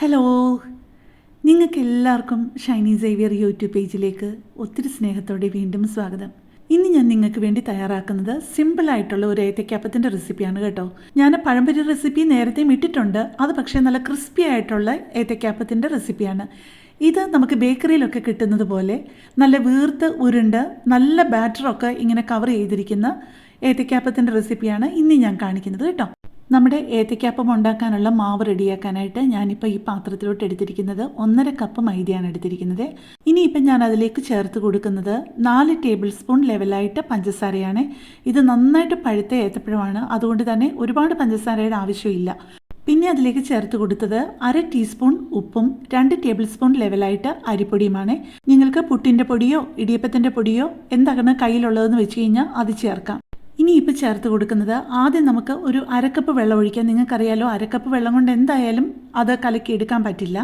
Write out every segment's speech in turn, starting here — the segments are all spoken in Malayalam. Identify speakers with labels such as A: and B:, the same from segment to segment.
A: ഹലോ നിങ്ങൾക്ക് എല്ലാവർക്കും ഷൈനി സേവിയർ യൂട്യൂബ് പേജിലേക്ക് ഒത്തിരി സ്നേഹത്തോടെ വീണ്ടും സ്വാഗതം. ഇന്ന് ഞാൻ നിങ്ങൾക്ക് വേണ്ടി തയ്യാറാക്കുന്നത് സിമ്പിളായിട്ടുള്ള ഒരു ഏത്തക്കാപ്പത്തിന്റെ റെസിപ്പിയാണ് കേട്ടോ. ഞാൻ പഴംപൊരി റെസിപ്പി നേരത്തെയും ഇട്ടിട്ടുണ്ട്. അത് പക്ഷേ നല്ല ക്രിസ്പി ആയിട്ടുള്ള ഏത്തക്കാപ്പത്തിന്റെ റെസിപ്പിയാണ് ഇത് നമുക്ക് ബേക്കറിയിലൊക്കെ കിട്ടുന്നത് പോലെ നല്ല വീർത്ത് ഉരുണ്ട് നല്ല ബാറ്ററൊക്കെ ഇങ്ങനെ കവർ ചെയ്തിരിക്കുന്ന ഏത്തക്കാപ്പത്തിന്റെ റെസിപ്പിയാണ് ഇന്ന് ഞാൻ കാണിക്കുന്നത് കേട്ടോ. നമ്മുടെ ഏത്തക്കാപ്പം ഉണ്ടാക്കാനുള്ള മാവ് റെഡിയാക്കാനായിട്ട് ഞാനിപ്പോൾ ഈ പാത്രത്തിലോട്ട് എടുത്തിരിക്കുന്നത് ഒന്നര കപ്പ് മൈദയാണ് എടുത്തിരിക്കുന്നത്. ഇനിയിപ്പം ഞാൻ അതിലേക്ക് ചേർത്ത് കൊടുക്കുന്നത് നാല് ടേബിൾ സ്പൂൺ ലെവലായിട്ട് പഞ്ചസാരയാണ്. ഇത് നന്നായിട്ട് പഴുത്ത ഏത്തപ്പഴമാണ്. അതുകൊണ്ട് തന്നെ ഒരുപാട് പഞ്ചസാരയുടെ ആവശ്യമില്ല. പിന്നെ അതിലേക്ക് ചേർത്ത് കൊടുത്തത് അര ടീസ്പൂൺ ഉപ്പും രണ്ട് ടേബിൾ സ്പൂൺ ലെവലായിട്ട് അരിപ്പൊടിയുമാണ്. നിങ്ങൾക്ക് പുട്ടിന്റെ പൊടിയോ ഇടിയപ്പത്തിന്റെ പൊടിയോ എന്താണ് കയ്യിലുള്ളതെന്ന് വെച്ച് കഴിഞ്ഞാൽ അത് ചേർക്കാം. ഇനി ഇപ്പോൾ ചേർത്ത് കൊടുക്കുന്നത് ആദ്യം നമുക്ക് ഒരു അരക്കപ്പ് വെള്ളം ഒഴിക്കാം. നിങ്ങൾക്കറിയാലോ അരക്കപ്പ് വെള്ളം കൊണ്ട് എന്തായാലും അത് കലക്കി എടുക്കാൻ പറ്റില്ല.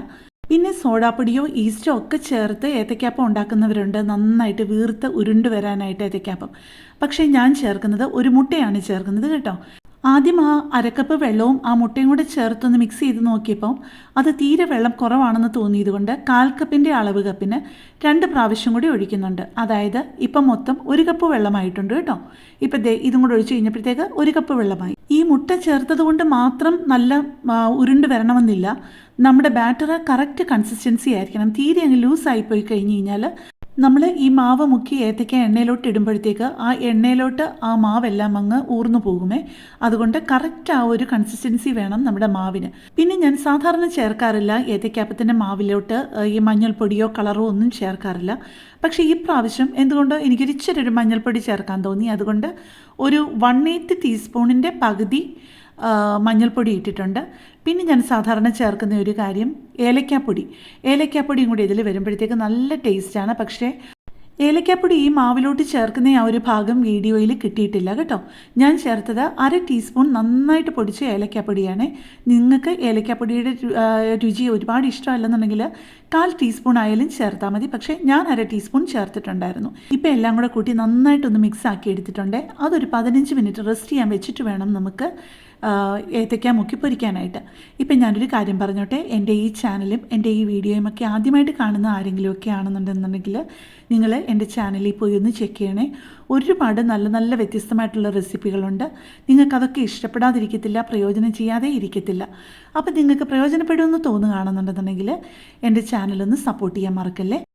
A: പിന്നെ സോഡാപ്പൊടിയോ ഈസ്റ്റോ ഒക്കെ ചേർത്ത് ഏത്തക്കാപ്പം ഉണ്ടാക്കുന്നവരുണ്ട്. നന്നായിട്ട് വീർത്ത് ഉരുണ്ട് വരാനായിട്ട് ഏത്തക്കാപ്പം പക്ഷേ ഞാൻ ചേർക്കുന്നത് ഒരു മുട്ടയാണ് ചേർക്കുന്നത് കേട്ടോ. ആദ്യം ആ അരക്കപ്പ് വെള്ളവും ആ മുട്ടയും കൂടെ ചേർത്തൊന്ന് മിക്സ് ചെയ്ത് നോക്കിയപ്പോൾ അത് തീരെ വെള്ളം കുറവാണെന്ന് തോന്നിയതുകൊണ്ട് കാൽ കപ്പിന്റെ അളവ് കപ്പിന് രണ്ട് പ്രാവശ്യം കൂടി ഒഴിക്കുന്നുണ്ട്. അതായത് ഇപ്പം മൊത്തം ഒരു കപ്പ് വെള്ളമായിട്ടുണ്ട് കേട്ടോ. ഇപ്പം ദേ ഇതും കൂടെ ഒഴിച്ച് കഴിഞ്ഞപ്പോഴത്തേക്ക് ഒരു കപ്പ് വെള്ളമായി. ഈ മുട്ട ചേർത്തത് കൊണ്ട് മാത്രം നല്ല ഉരുണ്ട് വരണമെന്നില്ല. നമ്മുടെ ബാറ്റർ കറക്റ്റ് കൺസിസ്റ്റൻസി ആയിരിക്കണം. തീരെ അങ്ങ് ലൂസായി പോയി കഴിഞ്ഞ് കഴിഞ്ഞാൽ നമ്മൾ ഈ മാവ് മുക്കി ഏത്തയ്ക്ക എണ്ണയിലോട്ട് ഇടുമ്പോഴത്തേക്ക് ആ എണ്ണയിലോട്ട് ആ മാവെല്ലാം അങ്ങ് ഊർന്നു പോകുമേ. അതുകൊണ്ട് കറക്റ്റ് ആ ഒരു കൺസിസ്റ്റൻസി വേണം നമ്മുടെ മാവിന്. പിന്നെ ഞാൻ സാധാരണ ചേർക്കാറില്ല ഏത്തയ്ക്കാപ്പത്തിന്റെ മാവിലോട്ട് ഈ മഞ്ഞൾപ്പൊടിയോ കളറോ ഒന്നും ചേർക്കാറില്ല. പക്ഷേ ഈ പ്രാവശ്യം എന്തുകൊണ്ടോ എനിക്കൊരു ഇച്ചിരി ഒരു മഞ്ഞൾപ്പൊടി ചേർക്കാൻ തോന്നി. അതുകൊണ്ട് ഒരു വൺ എയ്റ്റ് ടീസ്പൂണിന്റെ പകുതി മഞ്ഞൾപ്പൊടി ഇട്ടിട്ടുണ്ട്. പിന്നെ ഞാൻ സാധാരണ ചേർക്കുന്ന ഒരു കാര്യം ഏലക്കാപ്പൊടി. ഏലക്കാപ്പൊടിയും കൂടി ഇതിൽ വരുമ്പോഴത്തേക്ക് നല്ല ടേസ്റ്റാണ് പക്ഷേ ഏലക്കാപ്പൊടി ഈ മാവിലോട്ട് ചേർക്കുന്ന ആ ഒരു ഭാഗം വീഡിയോയിൽ കിട്ടിയിട്ടില്ല കേട്ടോ. ഞാൻ ചേർത്തത് അര ടീസ്പൂൺ നന്നായിട്ട് പൊടിച്ച ഏലക്കാപ്പൊടിയാണ്. നിങ്ങൾക്ക് ഏലക്കാപ്പൊടിയുടെ രുചി ഒരുപാട് ഇഷ്ടമല്ലെന്നുണ്ടെങ്കിൽ കാൽ ടീസ്പൂൺ ആയാലും ചേർത്താൽ മതി. പക്ഷേ ഞാൻ അര ടീസ്പൂൺ ചേർത്തിട്ടുണ്ടായിരുന്നു. ഇപ്പം എല്ലാം കൂടെ കൂട്ടി നന്നായിട്ടൊന്ന് മിക്സ് ആക്കി എടുത്തിട്ടുണ്ട്. അതൊരു പതിനഞ്ച് മിനിറ്റ് റെസ്റ്റ് ചെയ്യാൻ വെച്ചിട്ട് വേണം നമുക്ക് ഏത്തയ്ക്ക മുക്കി പൊരിക്കാനായിട്ട്. ഇപ്പം ഞാനൊരു കാര്യം പറഞ്ഞോട്ടെ എന്റെ ഈ ചാനലും എന്റെ ഈ വീഡിയോയും ഒക്കെ ആദ്യമായിട്ട് കാണുന്ന ആരെങ്കിലുമൊക്കെ ആണെന്നുണ്ടെന്നുണ്ടെങ്കിൽ നിങ്ങൾ എന്റെ ചാനലിൽ പോയി ഒന്ന് ചെക്ക് ചെയ്യണേ. ഒരുപാട് നല്ല നല്ല വ്യത്യസ്തമായിട്ടുള്ള റെസിപ്പികളുണ്ട്. നിങ്ങൾക്കതൊക്കെ ഇഷ്ടപ്പെടാതിരിക്കത്തില്ല പ്രയോജനം ചെയ്യാതെ ഇരിക്കത്തില്ല. അപ്പം നിങ്ങൾക്ക് പ്രയോജനപ്പെടുമെന്ന് തോന്നുകയാണെന്നുണ്ടെന്നുണ്ടെങ്കിൽ എന്റെ ചാനലൊന്ന് സപ്പോർട്ട് ചെയ്യാൻ മറക്കല്ലേ?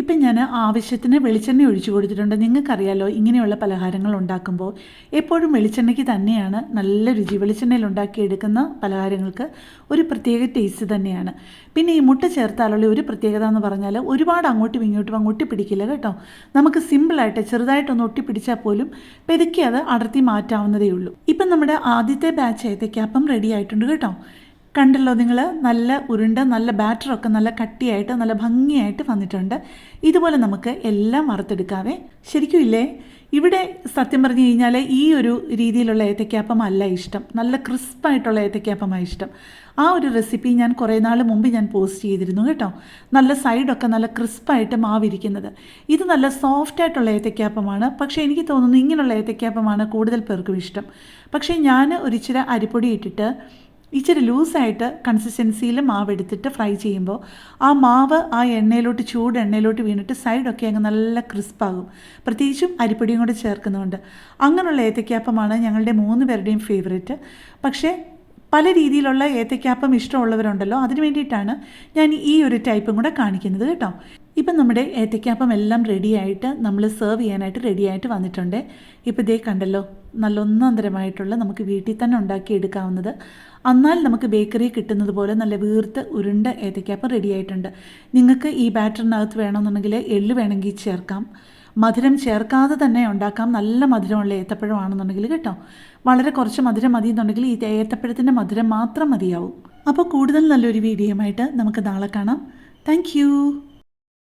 A: ഇപ്പം ഞാൻ ആവശ്യത്തിന് വെളിച്ചെണ്ണ ഒഴിച്ചു കൊടുത്തിട്ടുണ്ട്. നിങ്ങൾക്കറിയാലോ ഇങ്ങനെയുള്ള പലഹാരങ്ങൾ ഉണ്ടാക്കുമ്പോൾ എപ്പോഴും വെളിച്ചെണ്ണയ്ക്ക് തന്നെയാണ് നല്ല രുചി. വെളിച്ചെണ്ണയിൽ ഉണ്ടാക്കിയെടുക്കുന്ന പലഹാരങ്ങൾക്ക് ഒരു പ്രത്യേക ടേസ്റ്റ് തന്നെയാണ്. പിന്നെ ഈ മുട്ട ചേർത്താലുള്ള ഒരു പ്രത്യേകത എന്ന് പറഞ്ഞാൽ ഒരുപാട് അങ്ങോട്ടും ഇങ്ങോട്ടും അങ്ങോട്ട് പിടിക്കില്ല കേട്ടോ. നമുക്ക് സിമ്പിളായിട്ട് ചെറുതായിട്ടൊന്ന് ഒട്ടിപ്പിടിച്ചാൽ പോലും പെതുക്കി അത് അടർത്തി മാറ്റാവുന്നതേ ഉള്ളൂ. ഇപ്പം നമ്മുടെ ആദ്യത്തെ ബാച്ച് ഏത്തയ്ക്കാപ്പം റെഡി ആയിട്ടുണ്ട് കേട്ടോ. കണ്ടല്ലോ നിങ്ങൾ നല്ല ഉരുണ്ട നല്ല ബാറ്ററൊക്കെ നല്ല കട്ടിയായിട്ട് നല്ല ഭംഗിയായിട്ട് വന്നിട്ടുണ്ട്. ഇതുപോലെ നമുക്ക് എല്ലാം വറുത്തെടുക്കാവേ. ശരിക്കും ഇല്ലേ? ഇവിടെ സത്യം പറഞ്ഞു കഴിഞ്ഞാൽ ഈ ഒരു രീതിയിലുള്ള ഏത്തക്കാപ്പം അല്ല ഇഷ്ടം. നല്ല ക്രിസ്പായിട്ടുള്ള ഏത്തയ്ക്കാപ്പമാണ് ഇഷ്ടം. ആ ഒരു റെസിപ്പി ഞാൻ കുറേ നാൾ മുമ്പ് ഞാൻ പോസ്റ്റ് ചെയ്തിരുന്നു കേട്ടോ. നല്ല സൈഡൊക്കെ നല്ല ക്രിസ്പായിട്ട് മാവിരിക്കുന്നത്. ഇത് നല്ല സോഫ്റ്റ് ആയിട്ടുള്ള ഏത്തക്കാപ്പമാണ് പക്ഷേ എനിക്ക് തോന്നുന്നു ഇങ്ങനെയുള്ള ഏത്തക്കാപ്പമാണ് കൂടുതൽ പേർക്കും ഇഷ്ടം. പക്ഷേ ഞാൻ ഒരിച്ചിരി അരിപ്പൊടി ഇട്ടിട്ട് ഇച്ചിരി ലൂസായിട്ട് കൺസിസ്റ്റൻസിയിൽ മാവ് എടുത്തിട്ട് ഫ്രൈ ചെയ്യുമ്പോൾ ആ മാവ് ആ എണ്ണയിലോട്ട് ചൂട് എണ്ണയിലോട്ട് വീണിട്ട് സൈഡൊക്കെ അങ്ങ് നല്ല ക്രിസ്പാകും പ്രത്യേകിച്ചും അരിപ്പൊടിയും കൂടെ ചേർക്കുന്നുണ്ട് അങ്ങനെയുള്ള ഏത്തക്കാപ്പമാണ് ഞങ്ങളുടെ മൂന്ന് പേരുടെയും ഫേവറേറ്റ് പക്ഷേ പല രീതിയിലുള്ള ഏത്തക്കാപ്പം ഇഷ്ടമുള്ളവരുണ്ടല്ലോ അതിന് വേണ്ടിയിട്ടാണ് ഞാൻ ഈ ഒരു ടൈപ്പും കൂടെ കാണിക്കുന്നത് കേട്ടോ. ഇപ്പം നമ്മുടെ ഏത്തക്കാപ്പം എല്ലാം റെഡിയായിട്ട് നമ്മൾ സെർവ് ചെയ്യാനായിട്ട് റെഡിയായിട്ട് വന്നിട്ടുണ്ട്. ഇപ്പോൾ ഇതേ കണ്ടല്ലോ നല്ല ഒന്നാന്തരമായിട്ടുള്ള നമുക്ക് വീട്ടിൽ തന്നെ ഉണ്ടാക്കിയെടുക്കാവുന്നത് എന്നാൽ നമുക്ക് ബേക്കറി കിട്ടുന്നത് പോലെ നല്ല വീർത്ത് ഉരുണ്ട ഏത്തക്കാപ്പം റെഡിയായിട്ടുണ്ട് നിങ്ങൾക്ക് ഈ ബാറ്ററിനകത്ത് വേണമെന്നുണ്ടെങ്കിൽ എള്ള് വേണമെങ്കിൽ ചേർക്കാം. മധുരം ചേർക്കാതെ തന്നെ ഉണ്ടാക്കാം. നല്ല മധുരമുള്ള ഏത്തപ്പഴമാണെന്നുണ്ടെങ്കിൽ കേട്ടോ. വളരെ കുറച്ച് മധുരം മതി എന്നുണ്ടെങ്കിൽ ഈ ഏത്തപ്പഴത്തിന്റെ മധുരം മാത്രം മതിയാവും. അപ്പോൾ കൂടുതൽ നല്ലൊരു വീഡിയോയുമായിട്ട് നമുക്ക് നാളെ കാണാം. താങ്ക്